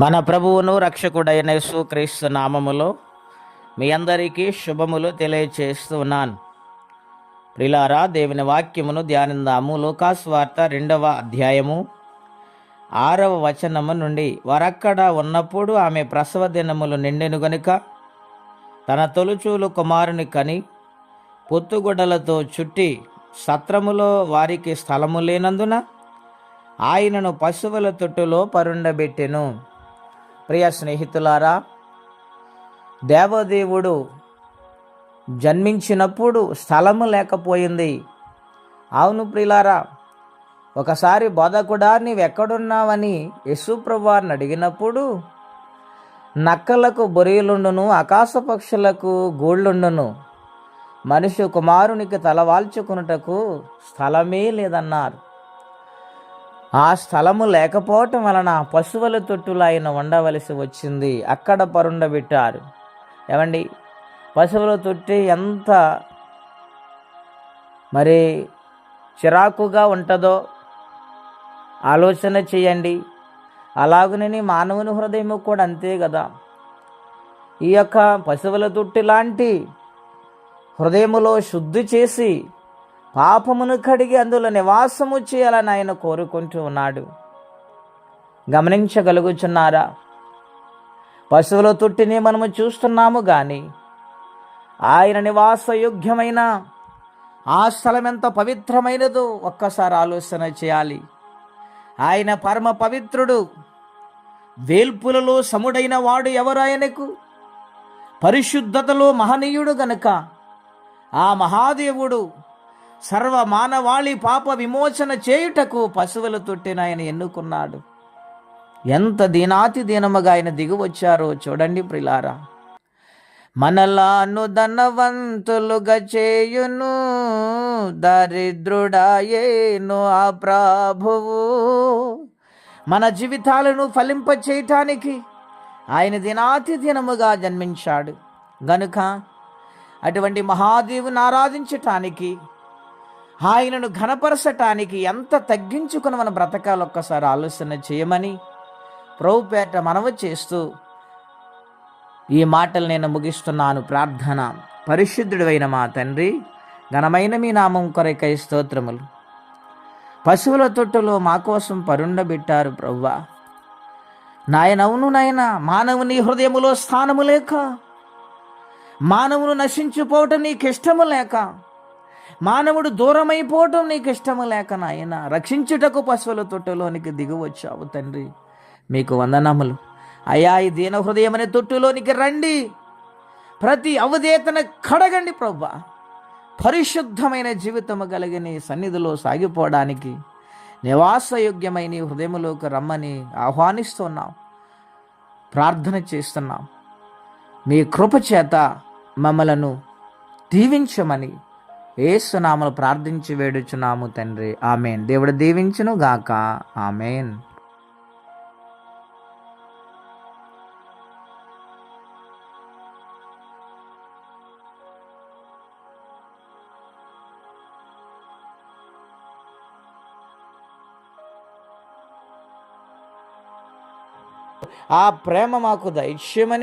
మన ప్రభువును రక్షకుడైన యేసుక్రీస్తు నామములో మీ అందరికీ శుభములు తెలియచేస్తూ ఉన్నాను ప్రిలారా దేవుని వాక్యమును ధ్యానిందాము. లోకాస్ వార్త రెండవ అధ్యాయము ఆరవ వచనము నుండి. వారక్కడ ఉన్నప్పుడు ఆమె ప్రసవ దినములు నిండెను గనుక తన తొలుచూలు కుమారుని కని పొత్తుగుడ్డలతో చుట్టి సత్రములో వారికి స్థలము లేనందున ఆయనను పశువుల తొట్టులో పరుండబెట్టెను. ప్రియ స్నేహితులారా దేవదేవుడు జన్మించినప్పుడు స్థలము లేకపోయింది. అవును ప్రియులారా ఒకసారి బోధకుడా నీవెక్కడున్నావని యశుప్రభువారిని అడిగినప్పుడు నక్కలకు బొరియలుండును ఆకాశ పక్షులకు గూళ్ళుండును మనిషి కుమారునికి తలవాల్చుకున్నటకు స్థలమే లేదన్నారు. ఆ స్థలము లేకపోవటం వలన పశువుల తొట్టులో ఆయన ఉండవలసి వచ్చింది. అక్కడ పరుండబెట్టారు ఏమండి? పశువుల తొట్టి ఎంత మరి చిరాకుగా ఉంటుందో ఆలోచన చేయండి. అలాగనే మానవుని హృదయము కూడా అంతే కదా. ఈ యొక్క పశువుల తొట్టి లాంటి హృదయములో శుద్ధి చేసి పాపమును కడిగి అందులో నివాసము చేయాలని ఆయన కోరుకుంటూ ఉన్నాడు. గమనించగలుగుచున్నారా? పశువుల తొట్టిని మనము చూస్తున్నాము కానీ ఆయన నివాసయోగ్యమైన ఆ స్థలం ఎంత పవిత్రమైనదో ఒక్కసారి ఆలోచన చేయాలి. ఆయన పరమ పవిత్రుడు వేల్పులలో సముడైన వాడు ఎవరు ఆయనకు? పరిశుద్ధతలో మహనీయుడు గనుక ఆ మహాదేవుడు సర్వ మానవాళి పాప విమోచన చేయుటకు పశువుల తొట్టిన ఆయన ఎన్నుకున్నాడు. ఎంత దీనాతి దీనముగా ఆయన దిగువచ్చారో చూడండి ప్రిలారా. మనలాను ధనవంతులుగా చేయును దరిద్రుడాయేను ఆ ప్రభువు. మన జీవితాలను ఫలింప చేయటానికి ఆయన దినాతి దినముగా జన్మించాడు. గనుక అటువంటి మహాదేవుని ఆరాధించటానికి ఆయనను ఘనపరచటానికి ఎంత తగ్గించుకుని మన బ్రతకాలి ఒక్కసారి ఆలోచన చేయమని ప్రభుపేట మనవి చేస్తూ ఈ మాటలు నేను ముగిస్తున్నాను. ప్రార్థన. పరిశుద్ధుడైన మా తండ్రి ఘనమైన మీ నామం కొరకై స్తోత్రములు. పశువుల తొట్టులో మా కోసం పరుండబెట్టారు ప్రవ్వా. నాయనవును నాయన మానవుని హృదయములో స్థానము లేక మానవును నశించిపోవటం నీకు ఇష్టము లేక మానవుడు దూరమైపోవటం నీకు ఇష్టము లేక నాయన రక్షించుటకు పశువుల తొట్టులోనికి దిగువచ్చావు తండ్రి. మీకు వందనములు. అయ్యా ఈ దీన హృదయమనే తొట్టులోనికి రండి. ప్రతి అవధేతన కడగండి ప్రభా పరిశుద్ధమైన జీవితము కలిగిన సన్నిధిలో సాగిపోవడానికి నివాసయోగ్యమైన హృదయములోకి రమ్మని ఆహ్వానిస్తున్నాం. ప్రార్థన చేస్తున్నాం. మీ కృప చేత మమ్మలను దీవించమని ఏసునామలు ప్రార్థించి వేడుచున్నాము తండ్రి. ఆమెన్. దేవుడు దీవించును గాక. ఆమెన్. ఆ ప్రేమ మాకు దైత్యమని